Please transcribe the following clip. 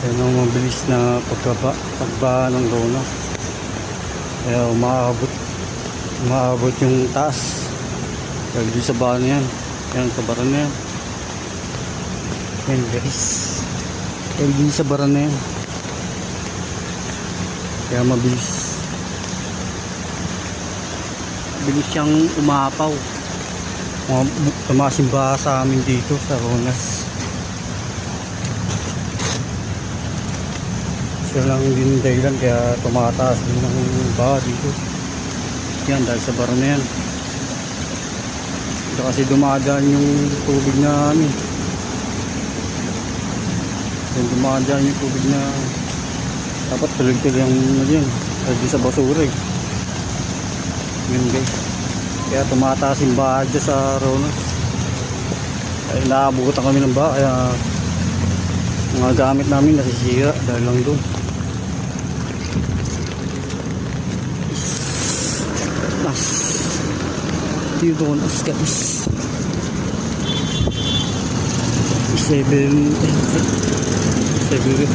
Yan ang mabilis na pagkaba, pagba ng Rona. Kaya umaabot, umaabot yung taas. Di sa bahan yan. Yan sa baran na yan. Yan guys. Di sa baran na yan. Kaya mabilis. Mabilis siyang umapaw. Mga yung baha sa amin dito sa Ronas. Siya lang din dahilan kaya tumataas din ng baha dito. Yan dahil sa baro na yan. Dito kasi dumadaan yung tubig na ano. Yan dumadaan yung tubig na dapat tuloy-tuloy yung ano. Dahil sa basura eh. Yun guys. Kaya tumataas yung baha dyan sa Ronos. Kaya naabutan kami ng baha kaya mga gamit namin nasisira dahil lang doon. Nas. Dito ko nas guys. Seven. Seven.